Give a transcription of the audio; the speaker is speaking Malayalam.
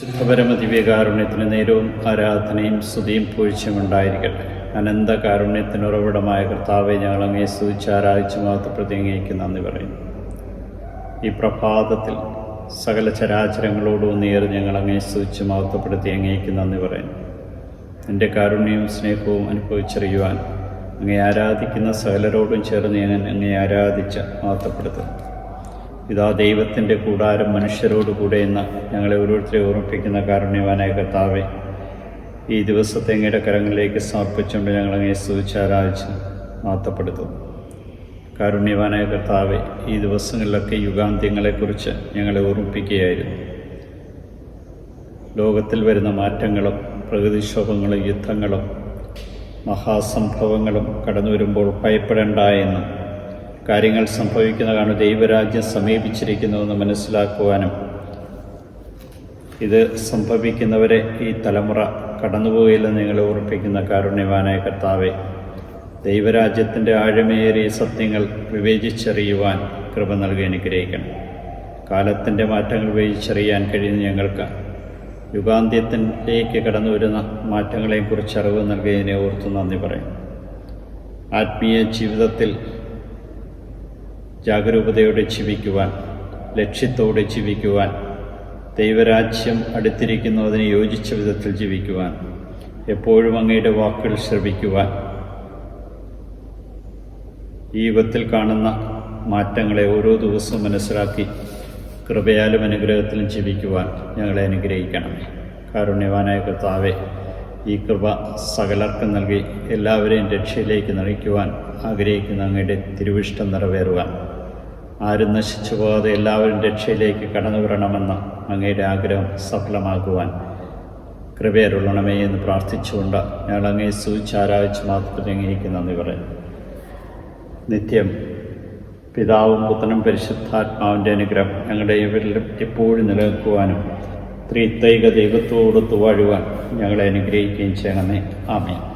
ശുദ്ധപരമ ദിവ്യകാരുണ്യത്തിന് നേരവും ആരാധനയും സ്തുതിയും പൂഴ്ചയും ഉണ്ടായിരിക്കട്ടെ. അനന്ത കാരുണ്യത്തിന് ഉറവിടമായ കർത്താവെ ഞങ്ങൾ അങ്ങേ സ്തുതിച്ച് ആരാധിച്ച് മാത്രം അങ്ങേക്ക് നന്ദി പറയുന്നു. ഈ പ്രഭാതത്തിൽ സകല ചരാചരങ്ങളോടും നേര് ഞങ്ങൾ അങ്ങേ സ്തുതിച്ച് മഹത്വപ്പെടുത്തി അങ്ങേക്ക് നന്ദി പറയുന്നു. എന്റെ കാരുണ്യവും സ്നേഹവും അനുഭവിച്ചറിയുവാൻ അങ്ങേ ആരാധിക്കുന്ന സകലരോടും ചേർന്ന് ഞാൻ അങ്ങേ ആരാധിച്ച് മഹത്വപ്പെടുത്തുന്നു. ഇതാ ദൈവത്തിന്റെ കൂടാരം മനുഷ്യരോട് കൂടെ എന്ന് ഞങ്ങളെ ഓരോരുത്തരെ ഓർമ്മിപ്പിക്കുന്ന കാരുണ്യവാനായ കർത്താവെ ഈ ദിവസത്തെ അങ്ങയുടെ കരങ്ങളിലേക്ക് സമർപ്പിച്ചുകൊണ്ട് ഞങ്ങൾ അങ്ങേ സ്തുതിച്ച് ആരാധിച്ച് മാത്തപ്പെടുത്തും കാരുണ്യവാനായ കർത്താവെ ഈ ദിവസങ്ങളിലൊക്കെ യുഗാന്ത്യങ്ങളെക്കുറിച്ച് ഞങ്ങളെ ഓർമ്മിപ്പിക്കുകയായിരുന്നു. ലോകത്തിൽ വരുന്ന മാറ്റങ്ങളും പ്രകൃതിക്ഷോഭങ്ങളും യുദ്ധങ്ങളും മഹാസംഭവങ്ങളും കടന്നു വരുമ്പോൾ ഭയപ്പെടേണ്ട എന്നും കാര്യങ്ങൾ സംഭവിക്കുന്നതാണ് ദൈവരാജ്യം സമീപിച്ചിരിക്കുന്നതെന്ന് മനസ്സിലാക്കുവാനും ഇത് സംഭവിക്കുന്നവരെ ഈ തലമുറ കടന്നുപോയില്ലെന്ന് നിങ്ങളെ ഓർപ്പിക്കുന്ന കാരുണ്യവാനായ കർത്താവെ ദൈവരാജ്യത്തിന്റെ ആഴമേറിയ സത്യങ്ങൾ വിവേചിച്ചറിയുവാൻ കൃപ നൽകി അനുഗ്രഹിക്കണം. കാലത്തിന്റെ മാറ്റങ്ങൾ വിവേചിച്ചറിയാൻ കഴിയുന്ന ഞങ്ങൾക്ക് യുഗാന്ത്യത്തിലേക്ക് കടന്നു വരുന്ന മാറ്റങ്ങളെക്കുറിച്ച് അറിവ് നൽകിയതിനെ ഓർത്ത് നന്ദി പറയും ആത്മീയ ജീവിതത്തിൽ ജാഗരൂകതയോടെ ജീവിക്കുവാൻ ലക്ഷ്യത്തോടെ ജീവിക്കുവാൻ ദൈവരാജ്യം അടുത്തിരിക്കുന്നു അതിന് യോജിച്ച വിധത്തിൽ ജീവിക്കുവാൻ എപ്പോഴും അങ്ങയുടെ വാക്കുകൾ ശ്രവിക്കുവാൻ. ഈ യുഗത്തിൽ കാണുന്ന മാറ്റങ്ങളെ ഓരോ ദിവസവും മനസ്സിലാക്കി കൃപയാലും അനുഗ്രഹത്തിലും ജീവിക്കുവാൻ ഞങ്ങളെ അനുഗ്രഹിക്കണം കാരുണ്യവാനായ കർത്താവെ ഈ കൃപ സകലർക്കും നൽകി എല്ലാവരെയും രക്ഷയിലേക്ക് നയിക്കുവാൻ ആഗ്രഹിക്കുന്ന അങ്ങയുടെ തിരുവിഷ്ടം നിറവേറുവാൻ. ആരും നശിച്ചു പോകാതെ എല്ലാവരും രക്ഷയിലേക്ക് കടന്നു വരണമെന്ന് അങ്ങയുടെ ആഗ്രഹം സഫലമാക്കുവാൻ കൃപയരുള്ളണമേ എന്ന് പ്രാർത്ഥിച്ചുകൊണ്ട് ഞങ്ങൾ അങ്ങേ സൂചിച്ചാരാധിച്ച് മാത്രം അങ്ങേക്ക് നന്ദി പറയും നിത്യം പിതാവും പുത്രനും പരിശുദ്ധാത്മാവിന്റെ അനുഗ്രഹം ഞങ്ങളുടെ ഇവരിലും എപ്പോഴും നിലനിൽക്കുവാനും ത്രിത്തൈക ദൈവത്തോട് തുവാഴുവാൻ ഞങ്ങളെ അനുഗ്രഹിക്കുകയും ചെയ്യണമേ. ആമേ